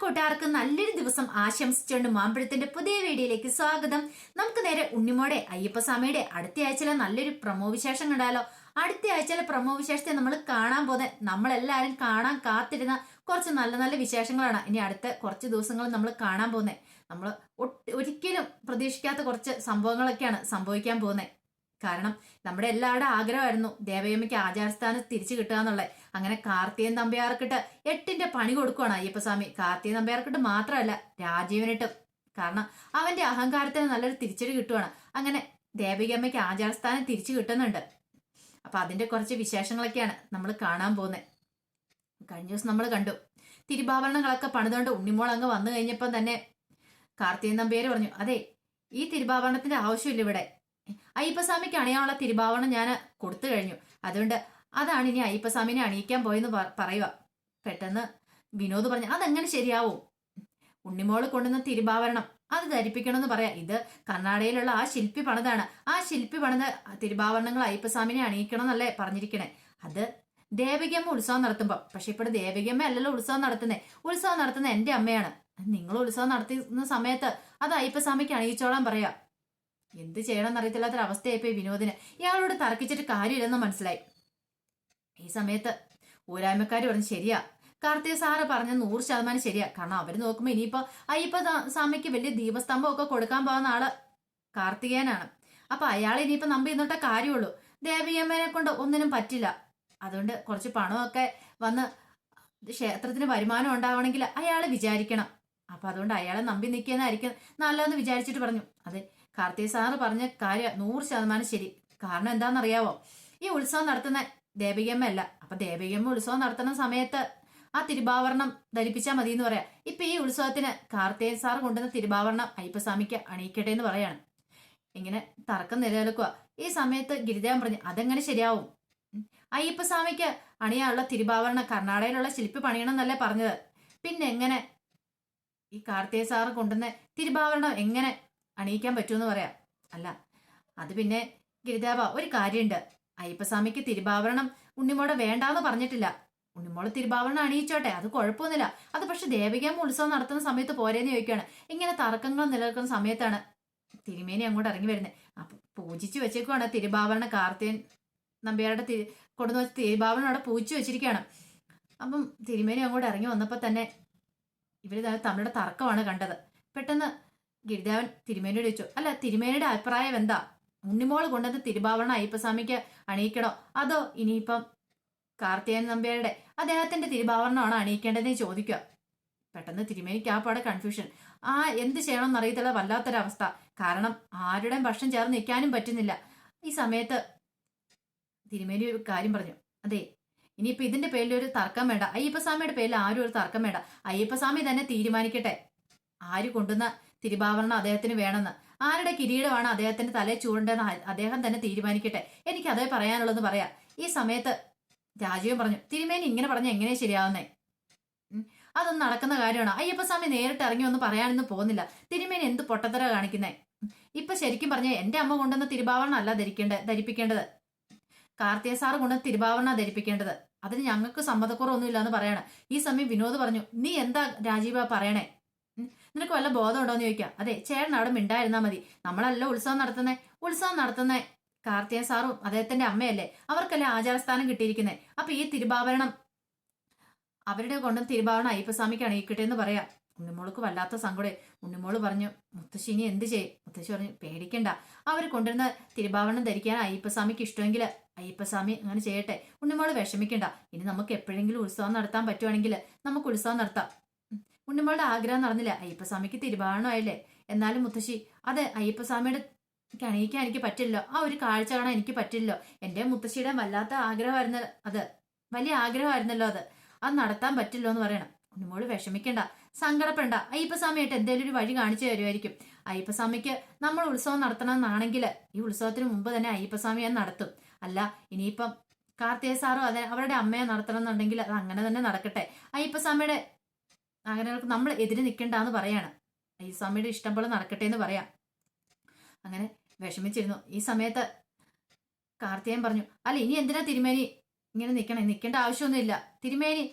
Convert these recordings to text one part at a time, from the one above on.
കൂട്ടുകാർക്ക് നല്ലൊരു ദിവസം ആശംസിച്ചുകൊണ്ട് മാമ്പഴത്തിന്റെ പുതിയ വീഡിയോയിലേക്ക് സ്വാഗതം. നമുക്ക് നേരെ ഉണ്ണിമോടെ അയ്യപ്പസ്വാമിയുടെ അടുത്ത ആഴ്ചയിലെ നല്ലൊരു പ്രമോ വിശേഷം കണ്ടാലോ? അടുത്ത ആഴ്ചയിലെ പ്രമോ വിശേഷത്തെ നമ്മൾ കാണാൻ പോകുന്നത് നമ്മളെല്ലാവരും കാണാൻ കാത്തിരുന്ന കുറച്ച് നല്ല നല്ല വിശേഷങ്ങളാണ് ഇനി അടുത്ത കുറച്ച് ദിവസങ്ങൾ നമ്മൾ കാണാൻ പോകുന്നത് നമ്മൾ ഒരിക്കലും പ്രതീക്ഷിക്കാത്ത കുറച്ച് സംഭവങ്ങളൊക്കെയാണ് സംഭവിക്കാൻ പോകുന്നത് കാരണം നമ്മുടെ എല്ലാവരുടെ ആഗ്രഹമായിരുന്നു ദേവയമ്മയ്ക്ക് ആചാരസ്ഥാനം തിരിച്ചു കിട്ടുക എന്നുള്ളത്. അങ്ങനെ കാർത്തികൻ തമ്പിയാർക്കിട്ട് എട്ടിന്റെ പണി കൊടുക്കുവാണ് അയ്യപ്പസ്വാമി. കാർത്തികൻ തമ്പിയാർക്കിട്ട് മാത്രമല്ല രാജീവനിട്ടും. കാരണം അവന്റെ അഹങ്കാരത്തിന് നല്ലൊരു തിരിച്ചടി കിട്ടുവാണ്. അങ്ങനെ ദേവികമ്മയ്ക്ക് ആചാരസ്ഥാനം തിരിച്ചു കിട്ടുന്നുണ്ട്. അപ്പൊ അതിന്റെ കുറച്ച് വിശേഷങ്ങളൊക്കെയാണ് നമ്മൾ കാണാൻ പോകുന്നത്. കഴിഞ്ഞ ദിവസം നമ്മൾ കണ്ടു. തിരുവാഭരണങ്ങളൊക്കെ പണിതുകൊണ്ട് ഉണ്ണിമോൾ അങ്ങ് വന്നു കഴിഞ്ഞപ്പം തന്നെ കാർത്തികൻ നമ്പ്യാര് പറഞ്ഞു അതെ ഈ തിരുവാഭരണത്തിന്റെ ആവശ്യമില്ല ഇവിടെ. അയ്യപ്പസ്വാമിക്ക് അണിയാനുള്ള തിരുഭാവണം ഞാൻ കൊടുത്തു കഴിഞ്ഞു. അതുകൊണ്ട് അതാണ് ഇനി അയ്യപ്പസ്വാമിനെ അണിയിക്കാൻ പോയെന്ന് പറയുക. പെട്ടെന്ന് വിനോദ് പറഞ്ഞു അതെങ്ങനെ ശരിയാവും? ഉണ്ണിമോൾ കൊണ്ടുവന്ന തിരുഭാവരണം അത് ധരിപ്പിക്കണമെന്ന് പറയാം. ഇത് കർണാടകയിലുള്ള ആ ശില്പി പണിതാണ്. ആ ശില്പി പണിത തിരുഭാവരണങ്ങൾ അയ്യപ്പസ്വാമിനെ അണിയിക്കണം എന്നല്ലേ പറഞ്ഞിരിക്കണേ. അത് ദേവികമ്മ ഉത്സവം നടത്തുമ്പോൾ പക്ഷെ ഇപ്പോൾ ദേവികമ്മ അല്ലല്ലോ ഉത്സവം നടത്തുന്നത് ഉത്സവം നടത്തുന്ന എന്റെ അമ്മയാണ്. നിങ്ങൾ ഉത്സവം നടത്തുന്ന സമയത്ത് അത് അയ്യപ്പസ്വാമിക്ക് അണിയിച്ചോളാൻ പറയാ. എന്ത് ചെയ്യണം എന്നറിയത്തില്ലാത്തൊരവസ്ഥയായിപ്പോയി വിനോദിന്. ഇയാളോട് തർക്കിച്ചിട്ട് കാര്യമില്ലെന്ന് മനസ്സിലായി. ഈ സമയത്ത് ഊരായ്മക്കാർ പറഞ്ഞു ശരിയാ. കാർത്തിക സാറ് പറഞ്ഞ നൂറ് ശതമാനം ശരിയാ. കാരണം അവർ നോക്കുമ്പോ ഇനിയിപ്പോ അയ്യപ്പ സ്വാമിക്ക് വലിയ ദീപസ്തംഭം ഒക്കെ കൊടുക്കാൻ പോകുന്ന ആൾ കാർത്തികേയനാണ്. അപ്പൊ അയാൾ ഇനിയിപ്പൊ നമ്പി ഇന്നോട്ടെ കാര്യമുള്ളൂ. ദേവിയമ്മേനെ കൊണ്ട് ഒന്നിനും പറ്റില്ല. അതുകൊണ്ട് കുറച്ച് പണമൊക്കെ വന്ന് ക്ഷേത്രത്തിന് വരുമാനം ഉണ്ടാവണമെങ്കിൽ അയാൾ വിചാരിക്കണം. അപ്പൊ അതുകൊണ്ട് അയാളെ നമ്പി നിൽക്കുന്നതായിരിക്കും നല്ലതെന്ന് വിചാരിച്ചിട്ട് പറഞ്ഞു. അതെ കാർത്തിക സാറ് പറഞ്ഞ കാര്യം നൂറ് ശതമാനം ശരി. കാരണം എന്താണെന്നറിയാവോ? ഈ ഉത്സവം നടത്തുന്ന ദേവികമ്മ അല്ല അപ്പൊ ദേവികമ്മ ഉത്സവം നടത്തുന്ന സമയത്ത് ആ തിരുഭാവരണം ധരിപ്പിച്ചാൽ മതി എന്ന് പറയാം. ഇപ്പൊ ഈ ഉത്സവത്തിന് കാർത്തികൻ സാർ കൊണ്ടുവന്ന തിരുഭാവരണം അയ്യപ്പസ്വാമിക്ക് അണിയിക്കട്ടെ എന്ന് പറയാണ്. ഇങ്ങനെ തർക്കം നിലനിൽക്കുക ഈ സമയത്ത് ഗിരിദേവൻ പറഞ്ഞു അതെങ്ങനെ ശരിയാവും? അയ്യപ്പസ്വാമിക്ക് അണിയാനുള്ള തിരുഭാവരണം കർണാടകയിലുള്ള ശില്പി പണിയണം എന്നല്ലേ പറഞ്ഞത്. പിന്നെ എങ്ങനെ ഈ കാർത്തിക സാറ് കൊണ്ടുവന്ന തിരുഭാവരണം എങ്ങനെ അണിയിക്കാൻ പറ്റുമെന്ന് പറയാം. അല്ല അത് പിന്നെ ഗിരിദേവ ഒരു കാര്യമുണ്ട് അയ്യപ്പസ്വാമിക്ക് തിരുവാഭരണം ഉണ്ണിമോടെ വേണ്ടാന്ന് പറഞ്ഞിട്ടില്ല. ഉണ്ണിമോൾ തിരുവാഭരണം അണിയിച്ചോട്ടെ അത് കുഴപ്പമൊന്നുമില്ല അത് പക്ഷെ ദേവികാമ ഉത്സവം നടത്തുന്ന സമയത്ത് പോരേന്ന് ചോദിക്കുകയാണ് ഇങ്ങനെ തർക്കങ്ങൾ നിലനിൽക്കുന്ന സമയത്താണ് തിരുമേനി അങ്ങോട്ട് ഇറങ്ങി വരുന്നത് അപ്പൊ പൂജിച്ച് വെച്ചേക്കുവാണ് തിരുവാഭരണ കാർത്തിയൻ നമ്പ്യാരുടെ തിരു കൊണ്ടുവന്ന് വെച്ച് തിരുവാഭരണം അവിടെ പൂജിച്ചു വെച്ചിരിക്കുകയാണ്. അപ്പം തിരുമേനി അങ്ങോട്ട് ഇറങ്ങി വന്നപ്പോൾ തന്നെ ഇവർ തമ്മിലുള്ള തർക്കമാണ് കണ്ടത്. പെട്ടെന്ന് ഗിരിദേവൻ തിരുമേനോട് ചോദിച്ചു അല്ല തിരുമേനയുടെ അഭിപ്രായം എന്താ? ഉണ്ണിമോൾ കൊണ്ടുവന്ന് തിരുഭാവണ അയ്യപ്പസ്വാമിക്ക് അണിയിക്കണോ? അതോ ഇനിയിപ്പം കാർത്തികൻ നമ്പ്യാരുടെ അദ്ദേഹത്തിന്റെ തിരുഭാവണമാണ് അണിയിക്കേണ്ടതെന്ന് ചോദിക്കുക? പെട്ടെന്ന് തിരുമേനിക്ക് ആ പാടെ കൺഫ്യൂഷൻ ആ എന്ത് ചെയ്യണമെന്ന് അറിയത്തില്ല വല്ലാത്തൊരവസ്ഥ. കാരണം ആരുടെയും ഭക്ഷണം ചേർന്ന് നിൽക്കാനും പറ്റുന്നില്ല. ഈ സമയത്ത് തിരുമേനി ഒരു കാര്യം പറഞ്ഞു. അതെ ഇനിയിപ്പോ ഇതിന്റെ പേരിൽ ഒരു തർക്കം വേണ്ട. അയ്യപ്പസ്വാമിയുടെ പേരിൽ ആരും ഒരു തർക്കം വേണ്ട. അയ്യപ്പസ്വാമി തന്നെ തീരുമാനിക്കട്ടെ. ആര് കൊണ്ടുവന്ന തിരുവാഭരണം അദ്ദേഹത്തിന് വേണമെന്ന്. ആരുടെ കിരീടമാണ് അദ്ദേഹത്തിന്റെ തലയിൽ ചൂടേണ്ടതെന്ന് അദ്ദേഹം തന്നെ തീരുമാനിക്കട്ടെ. എനിക്ക് അതേ പറയാനുള്ളതെന്ന് പറയാം. ഈ സമയത്ത് രാജീവൻ പറഞ്ഞു തിരുമേനി ഇങ്ങനെ പറഞ്ഞ എങ്ങനെ ശരിയാവുന്നേ? അതൊന്നും നടക്കുന്ന കാര്യമാണ്. അയ്യപ്പസ്വാമി നേരിട്ട് ഇറങ്ങി ഒന്നും പറയാനൊന്നും പോകുന്നില്ല. തിരുമേനി എന്ത് പൊട്ടത്തര കാണിക്കുന്നേ? ഇപ്പൊ ശരിക്കും പറഞ്ഞ എന്റെ അമ്മ കൊണ്ടുവന്ന തിരുവാഭരണം അല്ല ധരിക്കേണ്ടത് ധരിപ്പിക്കേണ്ടത്. കാർത്തിക സാറ് കൊണ്ടുവന്ന തിരുവാവരണ ധരിപ്പിക്കേണ്ടത്. അതിന് ഞങ്ങൾക്ക് സമ്മതക്കുറവൊന്നുമില്ല എന്ന് പറയണം. ഈ സമയം വിനോദ് പറഞ്ഞു നീ എന്താ രാജീവ പറയണേ? നിനക്ക് വല്ല ബോധം ഉണ്ടോ എന്ന് ചോദിക്കാം. അതെ ചേട്ടൻ അവിടെ മിണ്ടായിരുന്നാ മതി. നമ്മളല്ല ഉത്സവം നടത്തുന്നേ? ഉത്സവം നടത്തുന്നേ കാർത്തിക സാറും അദ്ദേഹത്തിന്റെ അമ്മയല്ലേ? അവർക്കല്ലേ ആചാരസ്ഥാനം കിട്ടിയിരിക്കുന്നത് അപ്പൊ ഈ തിരുഭാവരണം അവരുടെ കൊണ്ടും തിരുഭാവരണം അയ്യപ്പസ്വാമിക്ക് അണിയിക്കട്ടെ എന്ന് പറയാം. ഉണ്ണിമോൾക്ക് വല്ലാത്ത സങ്കടം. ഉണ്ണിമോൾ പറഞ്ഞു മുത്തശ്ശി ഇനി എന്ത് ചെയ്യും? മുത്തശ്ശി പറഞ്ഞു പേടിക്കണ്ട. അവർ കൊണ്ടുവരുന്ന തിരുഭാവരണം ധരിക്കാൻ അയ്യപ്പസ്വാമിക്ക് ഇഷ്ടമെങ്കിൽ അയ്യപ്പസ്വാമി അങ്ങനെ ചെയ്യട്ടെ. ഉണ്ണിമോൾ വിഷമിക്കണ്ട. ഇനി നമുക്ക് എപ്പോഴെങ്കിലും ഉത്സവം നടത്താൻ പറ്റുവാണെങ്കിൽ നമുക്ക് ഉത്സവം നടത്താം. ഉണ്ണിമോളുടെ ആഗ്രഹം നടന്നില്ല. അയ്യപ്പസ്വാമിക്ക് തിരുവാഭരണമായില്ലേ എന്നാലും മുത്തശ്ശി അതെ അയ്യപ്പസ്വാമിയുടെ കണിയിക്കാൻ എനിക്ക് പറ്റില്ലോ ആ ഒരു കാഴ്ച കാണാൻ എനിക്ക് പറ്റില്ലോ എന്റെ മുത്തശ്ശിയുടെ വല്ലാത്ത ആഗ്രഹമായിരുന്ന അത്. വലിയ ആഗ്രഹമായിരുന്നല്ലോ അത്. അത് നടത്താൻ പറ്റില്ലോ എന്ന് പറയണം. ഉണ്ണിമോൾ വിഷമിക്കണ്ട. സങ്കടപ്പെടണ്ട. അയ്യപ്പസ്വാമിയായിട്ട് എന്തെങ്കിലും ഒരു വഴി കാണിച്ചു തരുമായിരിക്കും. അയ്യപ്പസ്വാമിക്ക് നമ്മൾ ഉത്സവം നടത്തണമെന്നാണെങ്കിൽ ഈ ഉത്സവത്തിന് മുമ്പ് തന്നെ അയ്യപ്പസ്വാമി ഞാൻ നടത്തും. അല്ല ഇനിയിപ്പം കാർത്തിക സാറും അതെ അവരുടെ അമ്മയെ നടത്തണം എന്നുണ്ടെങ്കിൽ അത് അങ്ങനെ തന്നെ നടക്കട്ടെ. അയ്യപ്പസ്വാമിയുടെ ആഗ്രഹങ്ങൾക്ക് നമ്മൾ എതിരെ നിൽക്കണ്ടെന്ന് പറയാണ്. ഈ സ്വാമിയുടെ ഇഷ്ടം പോലെ നടക്കട്ടെ എന്ന് പറയാം. അങ്ങനെ വിഷമിച്ചിരുന്നു. ഈ സമയത്ത് കാർത്തികൻ പറഞ്ഞു അല്ല ഇനി എന്തിനാ തിരുമേനി ഇങ്ങനെ നിൽക്കണേ നിൽക്കേണ്ട ആവശ്യമൊന്നുമില്ല. തിരുമേനി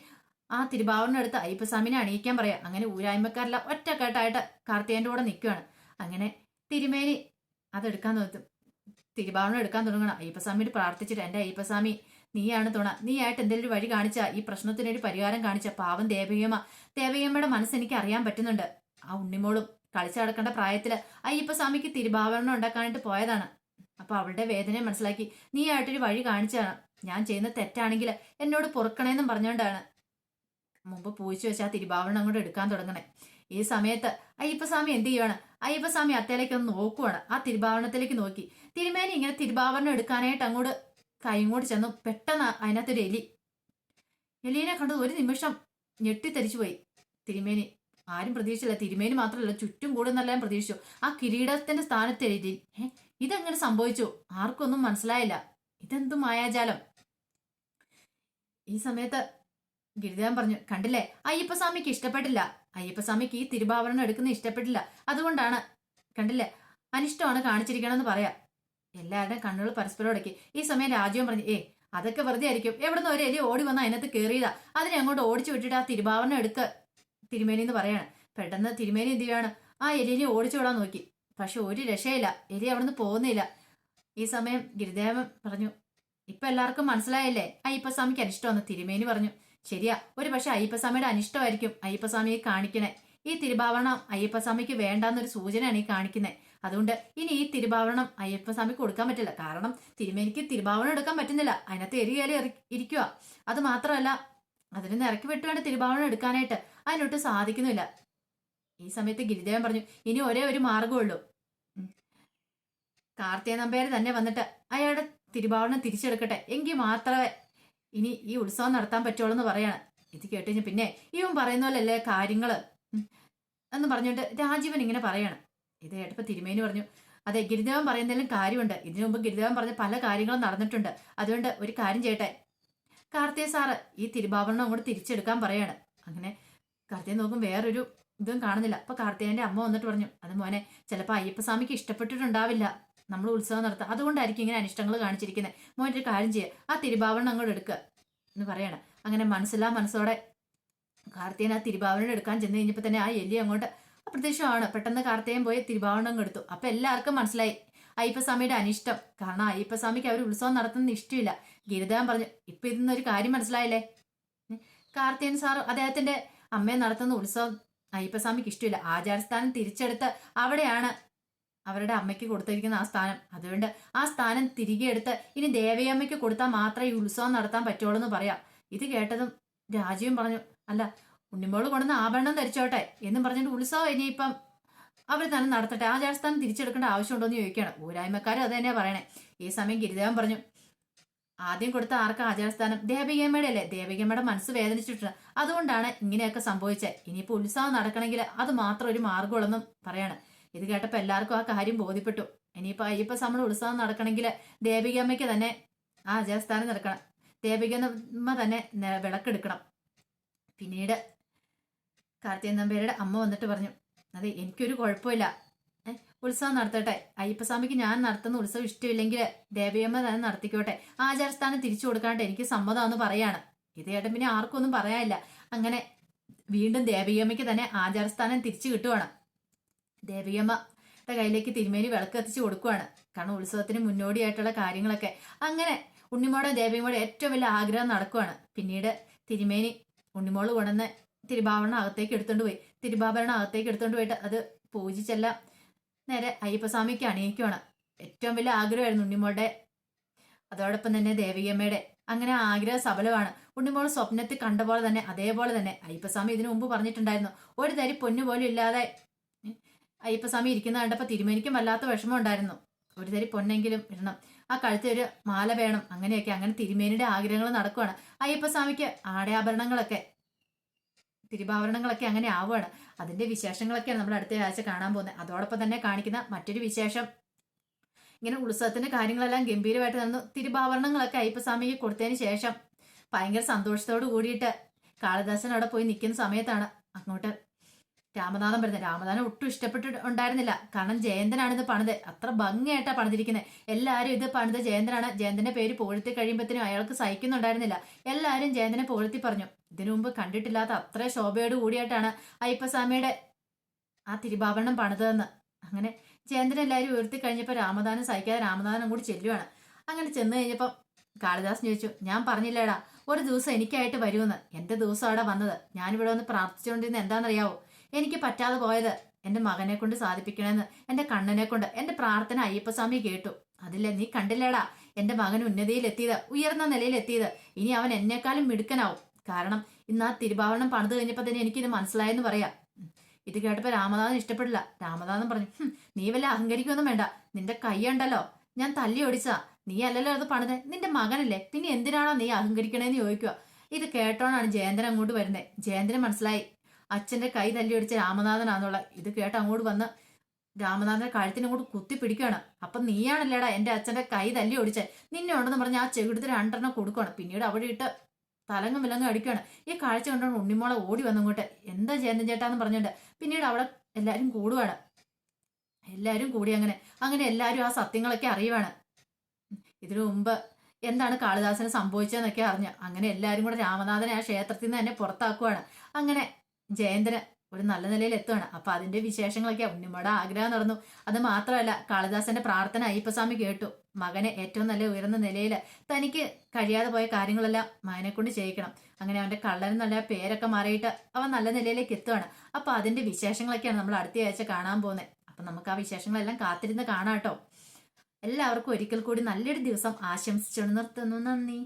ആ തിരുഭാവനടുത്ത് അയ്യപ്പസ്വാമിനെ അണിയിക്കാൻ പറയാം. അങ്ങനെ ഊരായ്മക്കാരെല്ലാം ഒറ്റക്കെട്ടായിട്ട് കാർത്തികന്റെ കൂടെ നിൽക്കുകയാണ് അങ്ങനെ തിരുമേനി അതെടുക്കാൻ നോക്കും തിരുഭാവനം എടുക്കാൻ തുടങ്ങണം അയ്യപ്പസ്വാമിയോട് പ്രാർത്ഥിച്ചിട്ട് എന്റെ അയ്യപ്പസ്വാമി നീയാണ് തുണ. നീയായിട്ട് എന്തെങ്കിലും വഴി കാണിച്ച ഈ പ്രശ്നത്തിനൊരു പരിഹാരം കാണിച്ച പാവം ദേവയമ്മ. ദേവയമ്മയുടെ മനസ്സ് എനിക്ക് അറിയാൻ പറ്റുന്നുണ്ട്. ആ ഉണ്ണിമോളും കളിച്ചു നടക്കേണ്ട പ്രായത്തിൽ അയ്യപ്പസ്വാമിക്ക് തിരുഭാവരണം ഉണ്ടാക്കാനായിട്ട് പോയതാണ്. അപ്പൊ അവളുടെ വേദനയെ മനസ്സിലാക്കി നീയായിട്ടൊരു വഴി കാണിച്ചാണ് ഞാൻ ചെയ്യുന്ന തെറ്റാണെങ്കിൽ എന്നോട് പൊറുക്കണേന്നും പറഞ്ഞുകൊണ്ടാണ് മുമ്പ് പൂച്ചു വെച്ച് ആ തിരുഭാവരണം അങ്ങോട്ട് എടുക്കാൻ തുടങ്ങണേ. ഈ സമയത്ത് അയ്യപ്പസ്വാമി എന്ത് ചെയ്യുവാണ്? അയ്യപ്പസ്വാമി അത്തേലേക്ക് ഒന്ന് നോക്കുവാണ്. ആ തിരുഭാവരണത്തിലേക്ക് നോക്കി. തിരുമേനി ഇങ്ങനെ തിരുഭാവരണം എടുക്കാനായിട്ട് അങ്ങോട്ട് കൈയും കൂടി ചെന്നു. പെട്ടെന്ന് അതിനകത്തൊരു എലി. എലീനെ കണ്ടത് ഒരു നിമിഷം ഞെട്ടിത്തെരിച്ചു പോയി തിരുമേനി. ആരും പ്രതീക്ഷിച്ചില്ല. തിരുമേനി മാത്രമല്ല ചുറ്റും കൂടുന്നെല്ലാം പ്രതീക്ഷിച്ചു. ആ കിരീടത്തിന്റെ സ്ഥാനത്ത് ഇതങ്ങനെ ഇതെങ്ങനെ സംഭവിച്ചു? ആർക്കൊന്നും മനസ്സിലായില്ല. ഇതെന്തു മായാജാലം? ഈ സമയത്ത് ഗിരിദേവൻ പറഞ്ഞു കണ്ടില്ലേ? അയ്യപ്പസ്വാമിക്ക് ഇഷ്ടപ്പെട്ടില്ല. അയ്യപ്പസ്വാമിക്ക് ഈ തിരുഭാവരണം എടുക്കുന്ന ഇഷ്ടപ്പെട്ടില്ല. അതുകൊണ്ടാണ് കണ്ടില്ലേ? അനിഷ്ടമാണ് കാണിച്ചിരിക്കണമെന്ന് പറയാം. എല്ലാവരുടെയും കണ്ണുകൾ പരസ്പരം ഉടക്കി. ഈ സമയം രാജ്യവും പറഞ്ഞു ഏ അതൊക്കെ വെറുതെ ആയിരിക്കും. എവിടുന്ന് ഒരു എലി ഓടി വന്ന അതിനകത്ത് കയറിയതാ അതിനെ അങ്ങോട്ട് ഓടിച്ചു വിട്ടിട്ട് ആ തിരുഭാവനം എടുക്ക തിരുമേനി എന്ന് പറയാണ്. പെട്ടെന്ന് തിരുമേനി എന്ത് ചെയ്യാണ് ആ എലിനെ ഓടിച്ചു വിടാൻ നോക്കി. പക്ഷെ ഒരു രക്ഷയില്ല. എലി അവിടുന്ന് പോകുന്നില്ല. ഈ സമയം ഗിരിദേവൻ പറഞ്ഞു ഇപ്പൊ എല്ലാവർക്കും മനസ്സിലായല്ലേ? അയ്യപ്പസ്വാമിക്ക് അനിഷ്ടമെന്ന് തിരുമേനി പറഞ്ഞു. ശരിയാ ഒരു പക്ഷെ അയ്യപ്പസ്വാമിയുടെ അനിഷ്ടമായിരിക്കും. അയ്യപ്പസ്വാമിയെ കാണിക്കണേ. ഈ തിരുഭാവണം അയ്യപ്പസ്വാമിക്ക് വേണ്ടാന്നൊരു സൂചനയാണ് ഈ കാണിക്കുന്നത് അതുകൊണ്ട് ഇനി ഈ തിരുഭാവണം അയ്യപ്പസ്വാമിക്ക് കൊടുക്കാൻ പറ്റില്ല. കാരണം തിരുമേനിക്ക് തിരുഭാവണം എടുക്കാൻ പറ്റുന്നില്ല. അതിനകത്ത് എരിയേലി ഇരിക്കുക അത് മാത്രമല്ല അതിന് നിറക്കി വിട്ട് തിരുഭാവണം എടുക്കാനായിട്ട് അതിനൊട്ട് സാധിക്കുന്നില്ല. ഈ സമയത്ത് ഗിരിദേവൻ പറഞ്ഞു ഇനി ഒരേ ഒരു മാർഗമുള്ളൂ. കാർത്തിക നമ്പേര് തന്നെ വന്നിട്ട് അയാളുടെ തിരുഭാവണം തിരിച്ചെടുക്കട്ടെ. എങ്കിൽ മാത്രമേ ഇനി ഈ ഉത്സവം നടത്താൻ പറ്റുള്ളൂ എന്ന് പറയാണ്. ഇത് കേട്ടുകഴിഞ്ഞാൽ പിന്നെ ഇവൻ പറയുന്ന പോലെയല്ലേ കാര്യങ്ങൾ. എന്ന് പറഞ്ഞുകൊണ്ട് രാജീവൻ ഇങ്ങനെ പറയാണ്. ഇത് കേട്ടപ്പോ തിരുമേനി പറഞ്ഞു അതെ ഗിരിദേവൻ പറയുന്നതിലും കാര്യമുണ്ട്. ഇതിനു മുമ്പ് ഗിരിദേവൻ പറഞ്ഞ പല കാര്യങ്ങളും നടന്നിട്ടുണ്ട്. അതുകൊണ്ട് ഒരു കാര്യം ചെയ്യട്ടെ. കാർത്തിക സാറ് ഈ തിരുഭാവരണം അങ്ങോട്ട് തിരിച്ചെടുക്കാൻ പറയാണ്. അങ്ങനെ കാർത്തിക നോക്കും വേറൊരു ഇതും കാണുന്നില്ല. അപ്പൊ കാർത്തികന്റെ അമ്മ വന്നിട്ട് പറഞ്ഞു അത് മോനെ ചിലപ്പോൾ അയ്യപ്പസ്വാമിക്ക് ഇഷ്ടപ്പെട്ടിട്ടുണ്ടാവില്ല. നമ്മൾ ഉത്സവം നടത്താം. അതുകൊണ്ടായിരിക്കും ഇങ്ങനെ അനിഷ്ടങ്ങൾ കാണിച്ചിരിക്കുന്നത് മോന്റെ ഒരു കാര്യം ചെയ്യുക ആ തിരുഭാവനം അങ്ങോട്ട് എടുക്കുക എന്ന് പറയണം. അങ്ങനെ മനസ്സിലാ മനസ്സോടെ കാർത്തികൻ ആ തിരുഭാവനം എടുക്കാൻ ചെന്ന് കഴിഞ്ഞപ്പോൾ തന്നെ ആ എലി അങ്ങോട്ട് അപ്രത്യക്ഷമാണ്. പെട്ടെന്ന് കാർത്തികൻ പോയി തിരുഭാവനം എടുത്തു. അപ്പൊ എല്ലാവർക്കും മനസ്സിലായി. അയ്യപ്പസ്വാമിയുടെ അനിഷ്ടം. കാരണം അയ്യപ്പസ്വാമിക്ക് അവർ ഉത്സവം നടത്തുന്ന ഇഷ്ടമില്ല ഗിരിദാൻ പറഞ്ഞു ഇപ്പൊ ഇതിന്നൊരു കാര്യം മനസ്സിലായല്ലേ? കാർത്തിയൻ സാർ അദ്ദേഹത്തിന്റെ അമ്മയെ നടത്തുന്ന ഉത്സവം അയ്യപ്പസ്വാമിക്ക് ഇഷ്ടമില്ല ആചാരസ്ഥാനം തിരിച്ചെടുത്ത് അവിടെയാണ് അവരുടെ അമ്മയ്ക്ക് കൊടുത്തിരിക്കുന്ന ആ സ്ഥാനം. അതുകൊണ്ട് ആ സ്ഥാനം തിരികെ എടുത്ത് ഇനി ദേവയമ്മയ്ക്ക് കൊടുത്താൽ മാത്രമേ ഈ ഉത്സവം നടത്താൻ പറ്റുള്ളൂ എന്ന് പറയാം. ഇത് കേട്ടതും രാജീവും പറഞ്ഞു അല്ല ഉണ്ണിമോൾ കൊണ്ടുവന്ന ആഭരണം ധരിച്ചോട്ടെ എന്നും പറഞ്ഞിട്ട് ഉത്സവം ഇനിയിപ്പം അവർ തന്നെ നടത്തട്ടെ. ആചാരസ്ഥാനം തിരിച്ചെടുക്കേണ്ട ആവശ്യമുണ്ടോ എന്ന് ചോദിക്കുകയാണ്. ഊരായ്മക്കാരും അത് തന്നെയാ പറയണേ. ഈ സമയം ഗിരിദേവൻ പറഞ്ഞു ആദ്യം കൊടുത്ത ആർക്ക് ആചാരസ്ഥാനം ദേവികമ്മയുടെ അല്ലേ? ദേവികമ്മയുടെ മനസ്സ് വേദനിച്ചിട്ടുണ്ട്. അതുകൊണ്ടാണ് ഇങ്ങനെയൊക്കെ സംഭവിച്ചത് ഇനിയിപ്പോൾ ഉത്സവം നടക്കണമെങ്കിൽ അത് മാത്രം ഒരു മാർഗമുള്ളെന്നും പറയാണ്. ഇത് കേട്ടപ്പോൾ എല്ലാവർക്കും ആ കാര്യം ബോധ്യപ്പെട്ടു. ഇനിയിപ്പോൾ അയ്യപ്പ നമ്മൾ ഉത്സവം നടക്കണമെങ്കിൽ ദേവികമ്മയ്ക്ക് തന്നെ ആ ആചാരസ്ഥാനം നടക്കണം ദേവികമ്മ തന്നെ വിളക്കെടുക്കണം. പിന്നീട് കാർത്തികൻ നമ്പേരുടെ അമ്മ വന്നിട്ട് പറഞ്ഞു അതെ എനിക്കൊരു കുഴപ്പമില്ല. ഉത്സവം നടത്തട്ടെ. അയ്യപ്പസ്വാമിക്ക് ഞാൻ നടത്തുന്ന ഉത്സവം ഇഷ്ടമില്ലെങ്കിൽ ദേവിയമ്മ തന്നെ നടത്തിക്കോട്ടെ. ആചാരസ്ഥാനം തിരിച്ചു കൊടുക്കാണ്ട് എനിക്ക് സമ്മതമാണെന്ന് പറയാണ്. ഇത് ഏട്ടൻ പിന്നെ ആർക്കും ഒന്നും പറയാനില്ല. അങ്ങനെ വീണ്ടും ദേവിയമ്മയ്ക്ക് തന്നെ ആചാരസ്ഥാനം തിരിച്ചു കിട്ടുവാണ്. ദേവിയമ്മയുടെ കയ്യിലേക്ക് തിരുമേനി വിളക്ക് എത്തിച്ചു കൊടുക്കുവാണ്. കാരണം ഉത്സവത്തിന് മുന്നോടിയായിട്ടുള്ള കാര്യങ്ങളൊക്കെ. അങ്ങനെ ഉണ്ണിമോടെ ദേവിയമ്മയുടെ ഏറ്റവും വലിയ ആഗ്രഹം നടക്കുവാണ്. പിന്നീട് തിരുമേനി ഉണ്ണിമോൾ കൊണ്ടുവന്ന് തിരുഭാവരണം അകത്തേക്ക് എടുത്തോണ്ട് പോയി. തിരുഭാഭരണം അകത്തേക്ക് എടുത്തോണ്ട് പോയിട്ട് അത് പൂജിച്ചല്ല നേരെ അയ്യപ്പസ്വാമിക്ക് അണിയിക്കുവാണ്. ഏറ്റവും വലിയ ആഗ്രഹമായിരുന്നു ഉണ്ണിമോളുടെ അതോടൊപ്പം തന്നെ ദേവികമ്മയുടെ. അങ്ങനെ ആഗ്രഹ സഫലമാണ് ഉണ്ണിമോൾ സ്വപ്നത്തിൽ കണ്ട പോലെ തന്നെ അതേപോലെ തന്നെ. അയ്യപ്പസ്വാമി ഇതിനു മുമ്പ് പറഞ്ഞിട്ടുണ്ടായിരുന്നു ഒരു തരി പൊന്നു പോലും ഇല്ലാതെ അയ്യപ്പസ്വാമി ഇരിക്കുന്ന കണ്ടപ്പോൾ തിരുമേനിക്കും വല്ലാത്ത വിഷമം ഉണ്ടായിരുന്നു. ഒരു തരി പൊന്നെങ്കിലും ഇടണം. ആ കഴുത്തിൽ ഒരു മാല വേണം. അങ്ങനെയൊക്കെ. അങ്ങനെ തിരുമേനിയുടെ ആഗ്രഹങ്ങൾ നടക്കുവാണ്. അയ്യപ്പസ്വാമിക്ക് ആടയാഭരണങ്ങളൊക്കെ തിരുവാഭരണങ്ങളൊക്കെ അങ്ങനെ ആവുകയാണ് അതിന്റെ വിശേഷങ്ങളൊക്കെയാണ് നമ്മൾ അടുത്ത ആഴ്ച കാണാൻ പോകുന്നത്. അതോടൊപ്പം തന്നെ കാണിക്കുന്ന മറ്റൊരു വിശേഷം. ഇങ്ങനെ ഉത്സവത്തിന്റെ കാര്യങ്ങളെല്ലാം ഗംഭീരമായിട്ട് നടന്നു. തിരുവാഭരണങ്ങളൊക്കെ അയ്യപ്പസ്വാമിക്ക് കൊടുത്തതിന് ശേഷം ഭയങ്കര സന്തോഷത്തോട് കൂടിയിട്ട് കാളിദാസൻ അവിടെ പോയി നിൽക്കുന്ന സമയത്താണ് അങ്ങോട്ട് രാമനാഥൻ വരുന്നത് രാമനാഥൻ ഒട്ടും ഇഷ്ടപ്പെട്ടിട്ട് ഉണ്ടായിരുന്നില്ല. കാരണം ജയന്തനാണ് ഇത് പണിത്. അത്ര ഭംഗിയായിട്ടാണ് പണിതിരിക്കുന്നത് എല്ലാവരും ഇത് പണിത് ജയന്തനാണ്. ജയന്തന്റെ പേര് പോഴ്ത്തി കഴിയുമ്പോഴത്തേനും അയാൾക്ക് സഹിക്കുന്നുണ്ടായിരുന്നില്ല. എല്ലാവരും ജയന്തനെ പോഴ്ത്തി പറഞ്ഞു. ഇതിനു മുമ്പ് കണ്ടിട്ടില്ലാത്ത അത്ര ശോഭയോട് കൂടിയായിട്ടാണ് അയ്യപ്പസ്വാമിയുടെ ആ തിരുഭാവരണം പണിതതെന്ന്. അങ്ങനെ ജയന്തൻ എല്ലാവരും ഉയർത്തി കഴിഞ്ഞപ്പോൾ രാമദാനം സഹിക്കാതെ രാമദാനം കൂടി ചെല്ലുവാണ്. അങ്ങനെ ചെന്ന് കഴിഞ്ഞപ്പോൾ കാളിദാസൻ ചോദിച്ചു ഞാൻ പറഞ്ഞില്ലേടാ ഒരു ദിവസം എനിക്കായിട്ട് വരുമെന്ന്. എന്റെ ദിവസം അവിടെ വന്നത്. ഞാനിവിടെ വന്ന് പ്രാർത്ഥിച്ചുകൊണ്ടിരുന്ന എന്താണെന്നറിയാവോ? എനിക്ക് പറ്റാതെ പോയത്. എന്റെ മകനെ കൊണ്ട് സാധിപ്പിക്കണമെന്ന് എന്റെ കണ്ണനെ കൊണ്ട് എന്റെ പ്രാർത്ഥന അയ്യപ്പസ്വാമി കേട്ടു. അതില്ല നീ കണ്ടില്ലേടാ എന്റെ മകൻ ഉന്നതിയിലെത്തിയത് ഉയർന്ന നിലയിലെത്തിയത്. ഇനി അവൻ എന്നെക്കാളും മിടുക്കനാവും. കാരണം ഇന്ന് ആ തിരുഭാവണം പണിത് കഴിഞ്ഞപ്പോൾ തന്നെ എനിക്കിത് മനസ്സിലായെന്ന് പറയാം. ഇത് കേട്ടപ്പോൾ രാമനാഥൻ ഇഷ്ടപ്പെടില്ല. രാമനാഥൻ പറഞ്ഞു "ഹും, നീ വല്ല അഹങ്കരിക്കൊന്നും വേണ്ട. നിന്റെ കൈയുണ്ടല്ലോ. ഞാൻ തല്ലി ഓടിച്ചാ നീ അല്ലല്ലോ അത് പണിത്. നിന്റെ മകനല്ലേ. പിന്നെ എന്തിനാണോ നീ അഹങ്കരിക്കണേന്ന് ചോദിക്കുക? ഇത് കേട്ടോണാണ് ജയന്തൻ അങ്ങോട്ട് വരുന്നത് ജയന്തന് മനസ്സിലായി. അച്ഛന്റെ കൈ തല്ലി ഒടിച്ച രാമനാഥനാന്നുള്ള ഇത് കേട്ട് അങ്ങോട്ട് വന്ന് രാമനാഥന്റെ കഴുത്തിനങ്ങോട്ട് കുത്തി പിടിക്കുകയാണ്. അപ്പൊ നീയാണല്ലേടാ എന്റെ അച്ഛന്റെ കൈ തല്ലി ഒടിച്ചേ നിന്നെ ഉണ്ടെന്ന് പറഞ്ഞ് ആ ചെവിടുത്ത് രണ്ടെണ്ണം കൊടുക്കുകയാണ് പിന്നീട് അവിടെ ഇട്ട് തലങ്ങും വിലങ്ങും അടിക്കുകയാണ്. ഈ കാഴ്ച കണ്ടുകൊണ്ട് ഉണ്ണിമോളെ ഓടി വന്നങ്ങോട്ട് എന്താ ജയന്തൻ ചേട്ടാന്ന് പറഞ്ഞിട്ട് പിന്നീട് അവിടെ എല്ലാരും കൂടുവാണ്. എല്ലാരും കൂടി അങ്ങനെ. അങ്ങനെ എല്ലാരും ആ സത്യങ്ങളൊക്കെ അറിയുവാണ്. ഇതിനു മുമ്പ് എന്താണ് കാളിദാസന് സംഭവിച്ചതെന്നൊക്കെ അറിഞ്ഞു. അങ്ങനെ എല്ലാരും കൂടെ രാമനാഥനെ ആ ക്ഷേത്രത്തിൽ നിന്ന് തന്നെ പുറത്താക്കുവാണ്. അങ്ങനെ ജയന്തന് ഒരു നല്ല നിലയിൽ എത്തുകയാണ് അപ്പൊ അതിന്റെ വിശേഷങ്ങളൊക്കെ ഉണ്ണിമ്മയുടെ ആഗ്രഹം നടന്നു. അത് മാത്രമല്ല കാളിദാസന്റെ പ്രാർത്ഥന അയ്യപ്പസ്വാമി കേട്ടു. മകനെ ഏറ്റവും നല്ല ഉയർന്ന നിലയിൽ തനിക്ക് കഴിയാതെ പോയ കാര്യങ്ങളെല്ലാം മകനെ കൊണ്ട് ചെയ്യിക്കണം. അങ്ങനെ അവന്റെ കള്ളൻ നല്ല പേരൊക്കെ മാറിയിട്ട് അവൻ നല്ല നിലയിലേക്ക് എത്തുകയാണ് അപ്പൊ അതിന്റെ വിശേഷങ്ങളൊക്കെയാണ് നമ്മൾ അടുത്ത ആഴ്ച കാണാൻ പോകുന്നത് അപ്പൊ നമുക്ക് ആ വിശേഷങ്ങളെല്ലാം കാത്തിരുന്ന് കാണാം കേട്ടോ. എല്ലാവർക്കും ഒരിക്കൽ കൂടി നല്ലൊരു ദിവസം ആശംസിച്ചു നിർത്തുന്നു. നന്ദി.